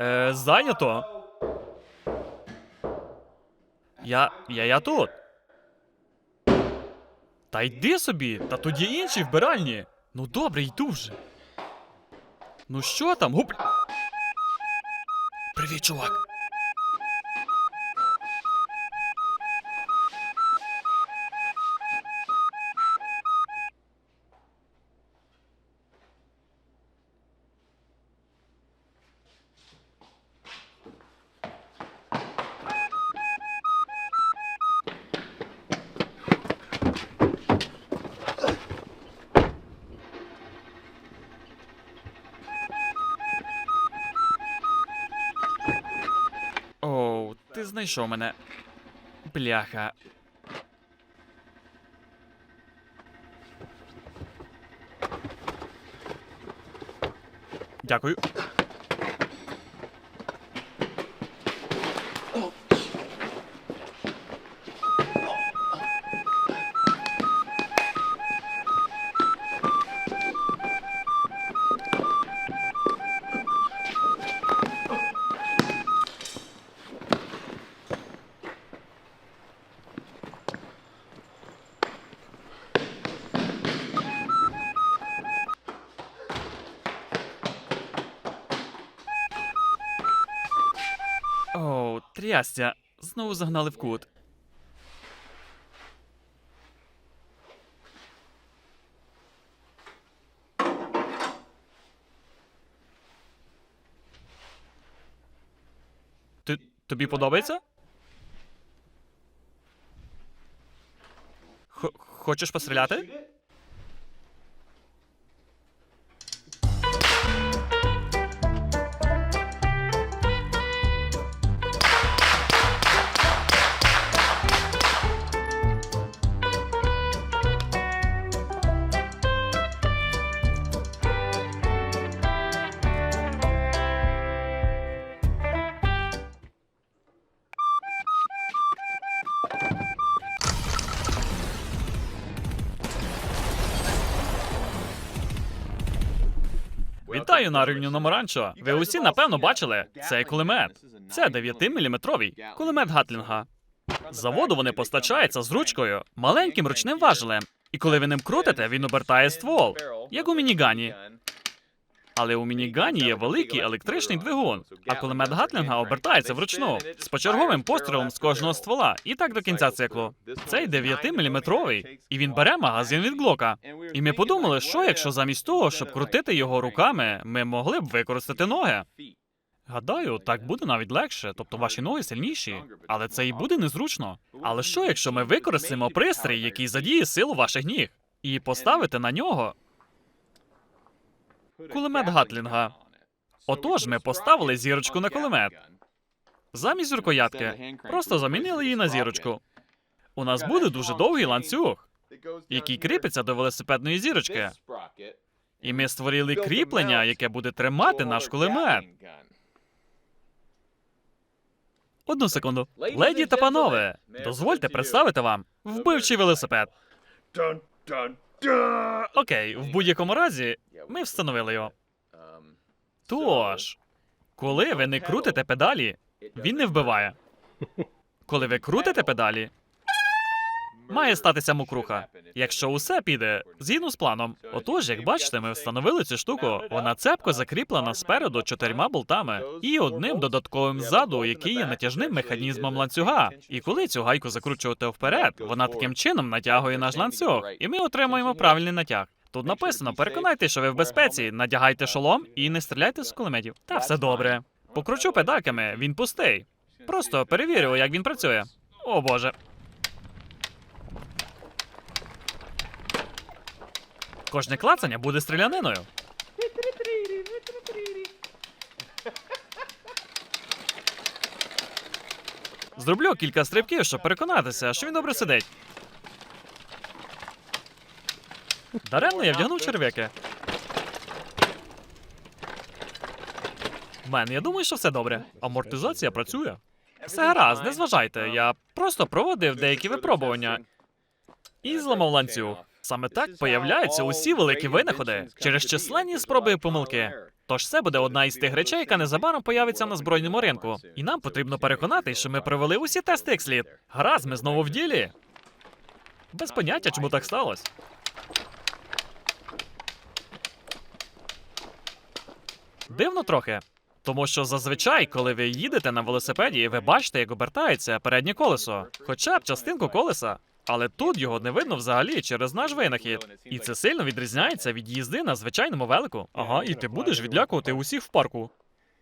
Е, зайнято. Я. я я тут. Та йди собі, та тоді інші вбиральні. Ну добре, йду вже. Ну що там? Гуп. Привіт, чувак. Ти знайшов мене. Бляха. Дякую. Оу, трястя. Знову загнали в кут. Ти тобі подобається? Хо- Хочеш постріляти? Вітаю на рівняному ранчо. Ви усі напевно бачили цей кулемет. Це 9-мм кулемет Гатлінга. З заводу вони постачаються з ручкою, маленьким ручним важелем. І коли ви ним крутите, він обертає ствол, як у мінігані. Але у мінігані є великий електричний двигун, а кулемет Гатлінга обертається вручну з почерговим пострілом з кожного ствола, і так до кінця циклу. Цей 9-мм, і він бере магазин від Глока. І ми подумали, що якщо замість того, щоб крутити його руками, ми могли б використати ноги. Гадаю, так буде навіть легше, тобто ваші ноги сильніші, але це і буде незручно. Але що, якщо ми використаємо пристрій, який задіє силу ваших ніг, і поставити на нього кулемет Гатлінга? Отож, ми поставили зірочку на кулемет. Замість рукоятки просто замінили її на зірочку. У нас буде дуже довгий ланцюг, який кріпиться до велосипедної зірочки. І ми створили кріплення, яке буде тримати наш кулемет. Одну секунду. Леді та панове, дозвольте представити вам вбивчий велосипед. Окей, в будь-якому разі, ми встановили його. Тож, коли ви не крутите педалі, він не вбиває. Коли ви крутите педалі, має статися мокруха. Якщо усе піде згідно з планом. Отож, як бачите, ми встановили цю штуку. Вона цепко закріплена спереду чотирма болтами і одним додатковим ззаду, який є натяжним механізмом ланцюга. І коли цю гайку закручувати вперед, вона таким чином натягує наш ланцюг, і ми отримуємо правильний натяг. Тут написано: переконайтеся, що ви в безпеці, надягайте шолом і не стріляйте з кулеметів. Та все добре. Покручу педальками, він пустий. Просто перевірю, як він працює. О боже. Кожне клацання буде стріляниною. Зроблю кілька стрибків, щоб переконатися, що він добре сидить. Даремно я вдягнув черв'яки. Мен, я думаю, що все добре. Амортизація працює. Все гаразд, не зважайте. Я просто проводив деякі випробування і зламав ланцюг. Саме так появляються усі великі винаходи через численні спроби і помилки. Тож це буде одна із тих речей, яка незабаром появиться на збройному ринку. І нам потрібно переконатись, що ми провели усі тести як слід. Гаразд, ми знову в ділі. Без поняття, чому так сталося. Дивно трохи. Тому що зазвичай, коли ви їдете на велосипеді, ви бачите, як обертається переднє колесо, хоча б частинку колеса. Але тут його не видно взагалі через наш винахід. І це сильно відрізняється від їзди на звичайному велику. Ага, і ти будеш відлякувати усіх в парку.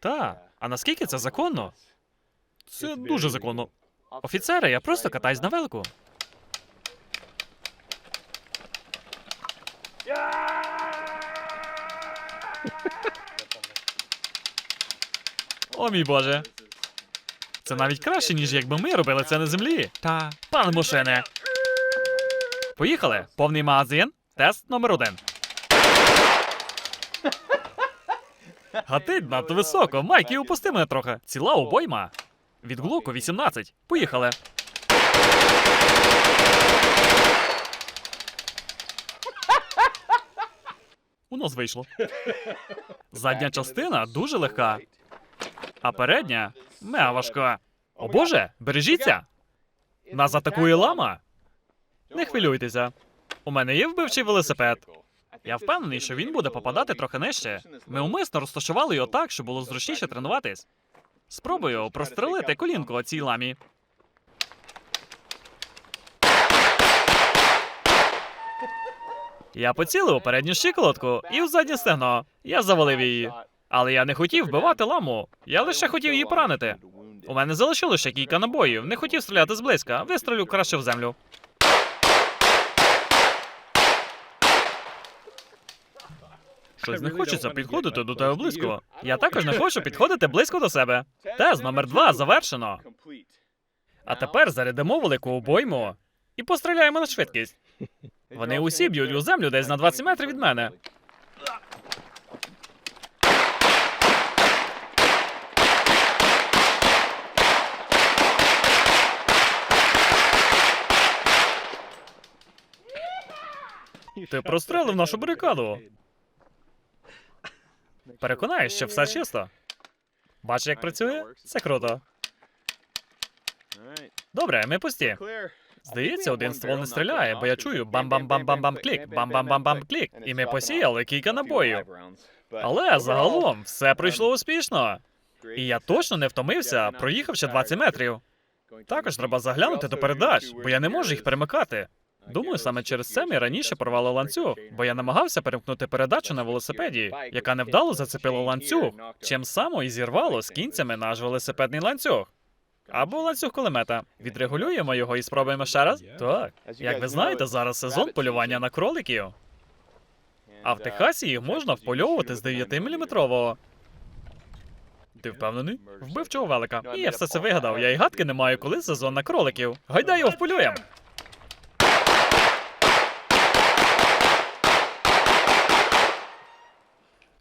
Та, а наскільки це законно? Це дуже законно. Офіцери, я просто катаюсь на велику. О мій боже. Це навіть краще, ніж якби ми робили це на землі. Та, пане Мошене. Поїхали. Повний магазин. Тест номер один. Гатить надто високо. Майкі, упусти мене трохи. Ціла обойма. Від глуку 18. Поїхали. У нас вийшло. Задня частина дуже легка, а передня мега важка. О боже, бережіться! Нас атакує лама. Не хвилюйтеся. У мене є вбивчий велосипед. Я впевнений, що він буде попадати трохи нижче. Ми умисно розташували його так, щоб було зручніше тренуватись. Спробую прострелити колінку о цій ламі. Я поцілив у передню щиколотку і в заднє стегно. Я завалив її. Але я не хотів вбивати ламу. Я лише хотів її поранити. У мене залишилося кілька набоїв. Не хотів стріляти зблизька. Вистрілю краще в землю. Щось не хочеться підходити до тебе близько. Я також не хочу підходити близько до себе. Тест номер два завершено. А тепер зарядимо велику обойму і постріляємо на швидкість. Вони усі б'ють у землю десь на 20 метрів від мене. Ти прострелив нашу барикаду. Переконаюсь, що все чисто. Бачиш, як працює? Це круто. Добре, ми пусті. Здається, один ствол не стріляє, бо я чую бам-бам-бам-бам-бам-клік, бам-бам-бам-бам-клік. І ми посіяли кілька набоїв. Але загалом все пройшло успішно. І я точно не втомився, проїхавши 20 метрів. Також треба заглянути до передач, бо я не можу їх перемикати. Думаю, саме через це ми раніше порвали ланцюг, бо я намагався перемкнути передачу на велосипеді, яка невдало зацепила ланцюг, чим само і зірвало з кінцями наш велосипедний ланцюг. Або ланцюг кулемета. Відрегулюємо його і спробуємо ще раз? Так. Як ви знаєте, зараз сезон полювання на кроликів. А в Техасі їх можна впольовувати з 9-мм. Ти впевнений? Вбивчого велика. І я все це вигадав. Я й гадки не маю, коли сезон на кроликів. Гайдай його вполюєм!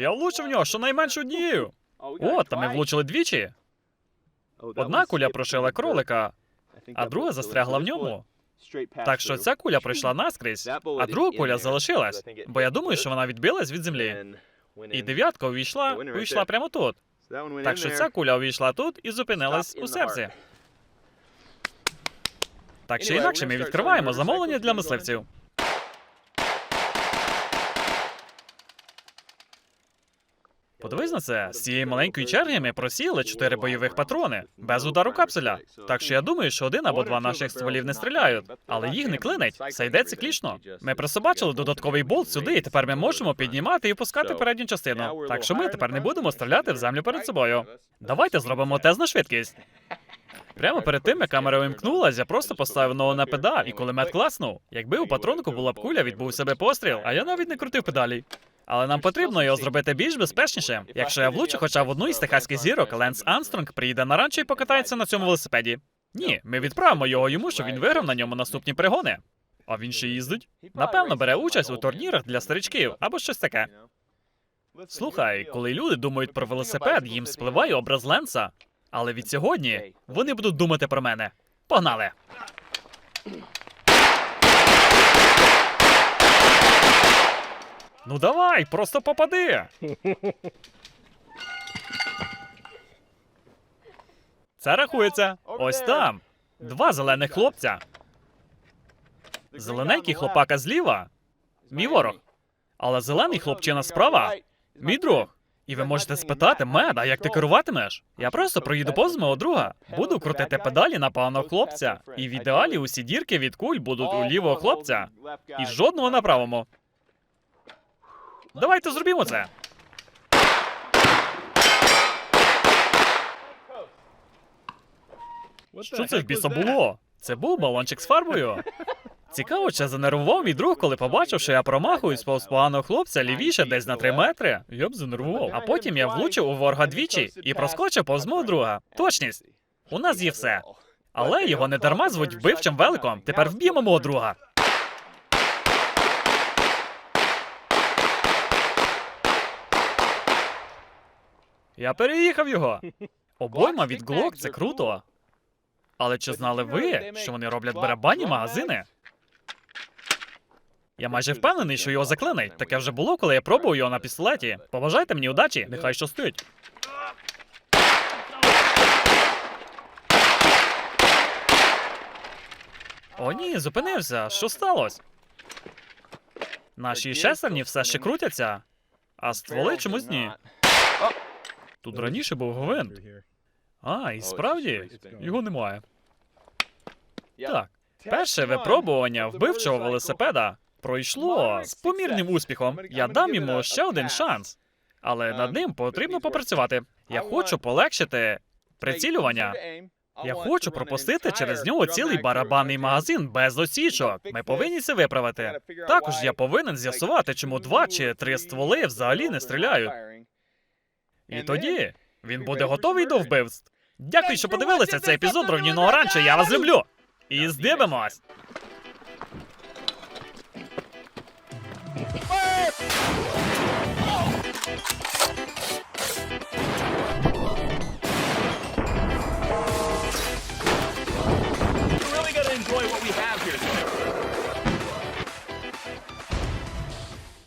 Я влучив в нього щонайменше однією. О, та ми влучили двічі. Одна куля прошила кролика, а друга застрягла в ньому. Так що ця куля пройшла наскрізь, а друга куля залишилась, бо я думаю, що вона відбилась від землі. І дев'ятка увійшла, увійшла прямо тут. Так що ця куля увійшла тут і зупинилась у серці. Так чи інакше, ми відкриваємо замовлення для мисливців. Подивись на це. З цієї маленької черги ми просіяли чотири бойових патрони без удару капсуля. Так що я думаю, що один або два наших стволів не стріляють, але їх не клинить. Це йде циклічно. Ми присобачили додатковий болт сюди, і тепер ми можемо піднімати і опускати передню частину. Так що ми тепер не будемо стріляти в землю перед собою. Давайте зробимо тест на швидкість. Прямо перед тим, як камера вимкнулась, я просто поставив ногу на педаль, і кулемет класнув. Якби у патронку була б куля, відбув себе постріл, а я навіть не крутив педалі. Але нам потрібно його зробити більш безпечніше. Якщо я влучу хоча б одну із техаських зірок, Ленс Армстронг приїде на ранчо і покатається на цьому велосипеді. Ні, ми відправимо його йому, щоб він виграв на ньому наступні перегони. А він ще їздить? Напевно, бере участь у турнірах для старичків або щось таке. Слухай, коли люди думають про велосипед, їм спливає образ Ленса. Але від сьогодні вони будуть думати про мене. Погнали! Ну давай, просто попади. Це рахується. Ось там. Два зелених хлопця. Зелененький хлопака зліва. Мій ворог. Але зелений хлопчина справа. Мій друг. І ви можете спитати мед, а як ти керуватимеш? Я просто проїду повз мого друга. Буду крутити педалі на паного хлопця. І в ідеалі усі дірки від куль будуть у лівого хлопця. І жодного на правому. Давайте зробімо це. Що це в біса було? Це був балончик з фарбою. Цікаво, чи занервував мій друг, коли побачив, що я промахуюсь повз поганого хлопця лівіше десь на три метри. Я б занервував. А потім я влучив у ворога двічі і проскочив повз мого друга. Точність. У нас є все. Але його не дарма звуть вбивчим великом. Тепер вб'ємо мого друга. Я переїхав його. Обойма від Глок це круто. Але чи знали ви, що вони роблять барабанні магазини? Я майже впевнений, що його заклинить. Таке вже було, коли я пробував його на пістолеті. Побажайте мені удачі, нехай щастить. О, ні, зупинився. Що сталося? Наші шестерні все ще крутяться, а стволи чомусь ні. Тут раніше був гвинт. А, і справді його немає. Так, перше випробування вбивчого велосипеда пройшло з помірним успіхом. Я дам йому ще один шанс, але над ним потрібно попрацювати. Я хочу полегшити прицілювання. Я хочу пропустити через нього цілий барабанний магазин без осічок. Ми повинні це виправити. Також я повинен з'ясувати, чому два чи три стволи взагалі не стріляють. І тоді він буде готовий до вбивств. Дякую, що подивилися цей епізод руйнівного ранчо. Я вас люблю. І здивимось. Enjoy what we have here.